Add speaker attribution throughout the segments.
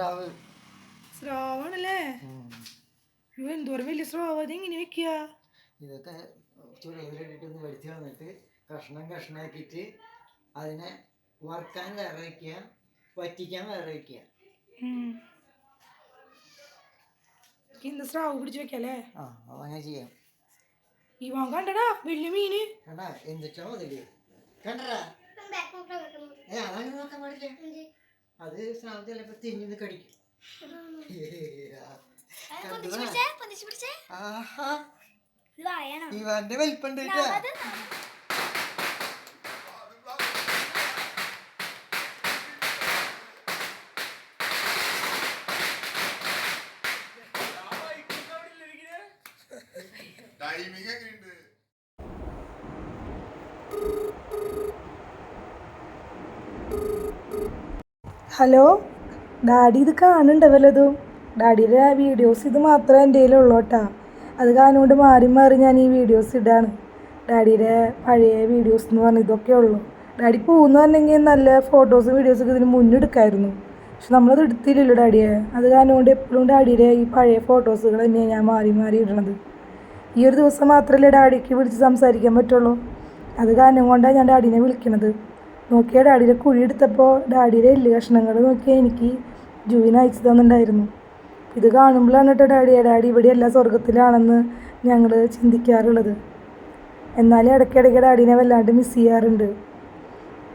Speaker 1: സ്രാവ്.
Speaker 2: സ്രാവാണല്ലേ? എന്തോരം വലിയ സ്രാവ്. അത് എങ്ങനെ വെക്കുക
Speaker 1: ഇതൊക്കെ ചുരയിലിട്ടിട്ട് ഒന്ന് വലിച്ചു വന്നിട്ട് കഷ്ണം കഷ്ണാക്കിയിട്ട് അതിനെ വറുക്കാൻ വേറെ വയ്ക്കുക വറ്റിക്കാൻ വേറെ വയ്ക്കുക
Speaker 2: ഇന്ന് സ്രാവ് പിടിച്ച് വെക്കല്ലേ
Speaker 1: ആ അങ്ങനെ ചെയ്യാം.
Speaker 2: ഇവാൻ കണ്ടടാ വലിയ മീന്.
Speaker 1: കണ്ടാ എന്തിട്ടാ മുതൽ കണ്ടടാ. ഏ അതങ്ങനെ നോക്കാൻ പാടില്ല അത് സാധനം ചിലപ്പോ തിന്നിന്ന് കടിക്കും. ഇവന്റെ വലിപ്പുണ്ട്
Speaker 3: ടൈമിംഗ് എങ്ങനെയുണ്ട്
Speaker 2: ഹലോ? ഡാഡി ഇത് കാണുന്നുണ്ട് വല്ലതും? ഡാഡിയുടെ വീഡിയോസ് ഇത് മാത്രമേ എന്റെ കയ്യിലുള്ളൂ കേട്ടോ. അത് കാണുകൊണ്ട് മാറി മാറി ഞാൻ ഈ വീഡിയോസ് ഇടാണ്. ഡാഡിയുടെ പഴയ വീഡിയോസ് എന്ന് പറഞ്ഞ ഇതൊക്കെ ഉള്ളൂ. ഡാഡി പോകുന്ന പറഞ്ഞെങ്കിൽ നല്ല ഫോട്ടോസും വീഡിയോസൊക്കെ ഇതിന് മുന്നെടുക്കായിരുന്നു പക്ഷെ നമ്മളത് എടുത്തില്ലല്ലോ ഡാഡിയെ. അത് കാണുകൊണ്ട് എപ്പോഴും ഡാഡിയുടെ ഈ പഴയ ഫോട്ടോസുകൾ തന്നെയാണ് ഞാൻ മാറി മാറി ഇടണത്. ഈ ഒരു ദിവസം മാത്രമല്ലേ ഡാഡിക്ക് വിളിച്ച് സംസാരിക്കാൻ പറ്റുള്ളൂ? അത് കാരണം കൊണ്ടാണ് ഞാൻ ഡാഡിനെ വിളിക്കണത്. നോക്കിയാൽ ഡാഡിയുടെ കുഴി എടുത്തപ്പോൾ ഡാഡിയുടെ എല്ല് കഷ്ണങ്ങൾ നോക്കിയാൽ എനിക്ക് ജൂവിന് അയച്ചു തന്നിട്ടുണ്ടായിരുന്നു. ഇത് കാണുമ്പോഴാണ് കേട്ടോ ഡാഡിയെ. ഡാഡി ഇവിടെ എല്ലാ സ്വർഗത്തിലാണെന്ന് ഞങ്ങൾ ചിന്തിക്കാറുള്ളത്. എന്നാലും ഇടയ്ക്കിടയ്ക്ക് ഡാഡീനെ വല്ലാണ്ട് മിസ് ചെയ്യാറുണ്ട്.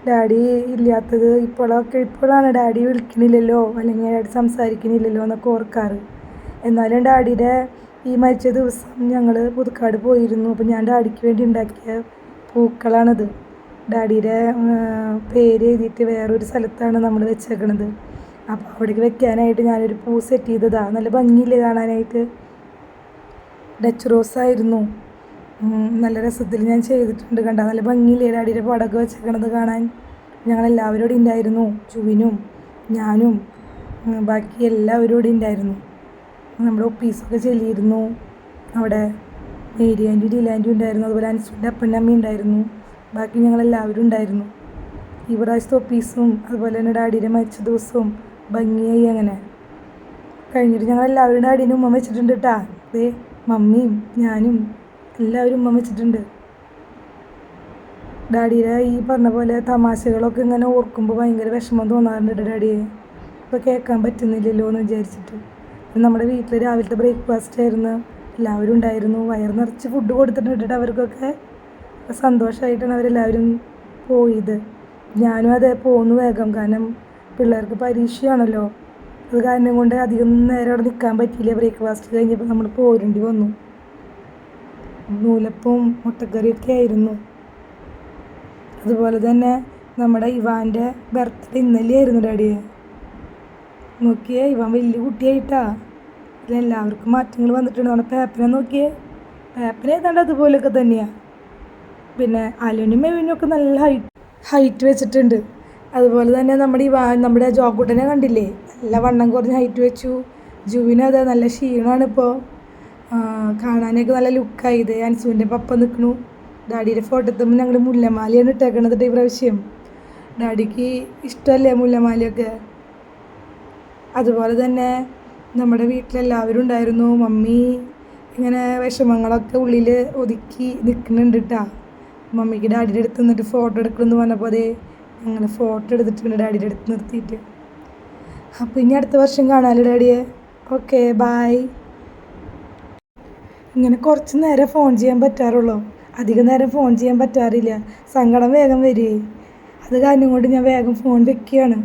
Speaker 2: ഡാഡി ഇല്ലാത്തത് ഇപ്പോഴൊക്കെ ഇപ്പോഴാണ് ഡാഡി വിളിക്കണില്ലല്ലോ അല്ലെങ്കിൽ ഡാഡി സംസാരിക്കണില്ലല്ലോ എന്നൊക്കെ ഓർക്കാറ്. എന്നാലും ഡാഡിയുടെ ഈ മരിച്ച ദിവസം ഞങ്ങൾ പുതുക്കാട് പോയിരുന്നു. അപ്പോൾ ഞാൻ ഡാഡിക്ക് വേണ്ടി ഉണ്ടാക്കിയ പൂക്കളാണിത്. ഡാഡിയുടെ പേര് എഴുതിയിട്ട് വേറൊരു സ്ഥലത്താണ് നമ്മൾ വെച്ചേക്കണത്. അപ്പോൾ അവിടേക്ക് വെക്കാനായിട്ട് ഞാനൊരു പൂ സെറ്റ് ചെയ്തതാണ് നല്ല ഭംഗിയില്ലേ കാണാനായിട്ട്. ഡച്ച് റോസ് ആയിരുന്നു നല്ല രസത്തിൽ ഞാൻ ചെയ്തിട്ടുണ്ട് കണ്ട? നല്ല ഭംഗിയില്ലേ ഡാഡിയുടെ പടമൊക്കെ വെച്ചേക്കണത് കാണാൻ. ഞങ്ങളെല്ലാവരും ഇവിടെ ഉണ്ടായിരുന്നു. ചുവിനും ഞാനും ബാക്കി എല്ലാവരും ഉണ്ടായിരുന്നു. നമ്മുടെ ഒപ്പീസൊക്കെ ചെല്ലിയിരുന്നു. അവിടെ മേരി ആന്റി ഡീലാന്റി ഉണ്ടായിരുന്നു. അതുപോലെ അൻസുന്റെ അപ്പനമ്മ ഉണ്ടായിരുന്നു. ബാക്കി ഞങ്ങളെല്ലാവരും ഉണ്ടായിരുന്നു. ഈ പ്രാവശ്യത്തെ ഒപ്പീസും അതുപോലെ തന്നെ ഡാഡിയുടെ മരിച്ച ദിവസവും ഭംഗിയായി അങ്ങനെ. കഴിഞ്ഞിട്ട് ഞങ്ങൾ എല്ലാവരും ഡാഡീനെ ഉമ്മ വെച്ചിട്ടുണ്ട് കേട്ടാ ദേ മമ്മിയും ഞാനും എല്ലാവരും ഉമ്മ വെച്ചിട്ടുണ്ട്. ഡാഡിയുടെ ഈ പറഞ്ഞ പോലെ തമാശകളൊക്കെ ഇങ്ങനെ ഓർക്കുമ്പോൾ ഭയങ്കര വിഷമം തോന്നാറുണ്ട് ഡാഡിയെ. ഇപ്പോൾ കേൾക്കാൻ പറ്റുന്നില്ലല്ലോ എന്ന് വിചാരിച്ചിട്ട്. നമ്മുടെ വീട്ടിൽ രാവിലത്തെ ബ്രേക്ക്ഫാസ്റ്റ് ആയിരുന്നു. എല്ലാവരും ഉണ്ടായിരുന്നു. വയർ നിറച്ച് ഫുഡ് കൊടുത്തിട്ടുണ്ട് അവർക്കൊക്കെ. സന്തോഷമായിട്ടാണ് അവരെല്ലാവരും പോയത്. ഞാനും അതെ പോന്നു വേഗം. കാരണം പിള്ളേർക്ക് പരീക്ഷയാണല്ലോ. അത് കാരണം കൊണ്ട് അധികം നേരം അവിടെ നിൽക്കാൻ പറ്റിയില്ല. ബ്രേക്ക്ഫാസ്റ്റ് കഴിഞ്ഞപ്പോൾ നമ്മൾ പോരേണ്ടി വന്നു. നൂലപ്പവും മുട്ടക്കറിയൊക്കെ ആയിരുന്നു. അതുപോലെ തന്നെ നമ്മുടെ ഇവാന്റെ ബർത്ത്ഡേ ഇന്നലെ ആയിരുന്നു ഡാഡിയെ നോക്കിയേ ഇവൻ വലിയ കുട്ടിയായിട്ടാ. എല്ലാവർക്കും മാറ്റങ്ങൾ വന്നിട്ടുണ്ട്. നമ്മുടെ പേപ്പറെ നോക്കിയേ. പേപ്പനെ ഏതാണ്ട് അതുപോലെയൊക്കെ തന്നെയാണ് പിന്നെ അലുനും മെവിനും ഒക്കെ നല്ല ഹൈറ്റ് ഹൈറ്റ് വെച്ചിട്ടുണ്ട്. അതുപോലെ തന്നെ നമ്മുടെ ഈ വാ നമ്മുടെ ജോക്കുട്ടനെ കണ്ടില്ലേ? നല്ല വണ്ണം കുറഞ്ഞ് ഹൈറ്റ് വെച്ചു. ജൂവിന് അതെ നല്ല ക്ഷീണമാണ് ഇപ്പോൾ കാണാനൊക്കെ നല്ല ലുക്കായി ഇത് അൻസുവിന്റെ പപ്പ നിൽക്കണു ഡാഡിയുടെ ഫോട്ടോ എത്തുമ്പോൾ ഞങ്ങൾ മുല്ലമാലയാണ് ഇട്ടേക്കണത് ഈ പ്രാവശ്യം. ഡാഡിക്ക് ഇഷ്ടമല്ലേ മുല്ലമാലയൊക്കെ? അതുപോലെ തന്നെ നമ്മുടെ വീട്ടിലെല്ലാവരും ഉണ്ടായിരുന്നു. മമ്മി ഇങ്ങനെ വിഷമങ്ങളൊക്കെ ഉള്ളിൽ ഒതുക്കി നിൽക്കുന്നുണ്ട് കേട്ടാ. മമ്മിക്ക് ഡാഡിയുടെ അടുത്ത് നിന്നിട്ട് ഫോട്ടോ എടുക്കണമെന്ന് പറഞ്ഞപ്പോൾ അതേ ഞങ്ങൾ ഫോട്ടോ എടുത്തിട്ടുണ്ട് ഡാഡിയുടെ അടുത്ത് നിർത്തിയിട്ട്. അപ്പോൾ ഇനി അടുത്ത വർഷം കാണാമല്ലോ ഡാഡിയെ? ഓക്കെ ബായ് ഇങ്ങനെ കുറച്ച് നേരം ഫോൺ ചെയ്യാൻ പറ്റാറുള്ളൂ. അധികം നേരം ഫോൺ ചെയ്യാൻ പറ്റാറില്ല. സങ്കടം വേഗം വരികയെ അത് കാരണം കൊണ്ട് ഞാൻ വേഗം ഫോൺ വെക്കുകയാണ്.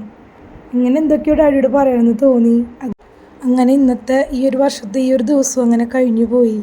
Speaker 2: ഇങ്ങനെ എന്തൊക്കെയോ ഡാഡിയോട് പറയണമെന്ന് തോന്നി. അങ്ങനെ ഇന്നത്തെ ഈ ഒരു വർഷത്തെ ഈ ഒരു ദിവസം അങ്ങനെ കഴിഞ്ഞു പോയി.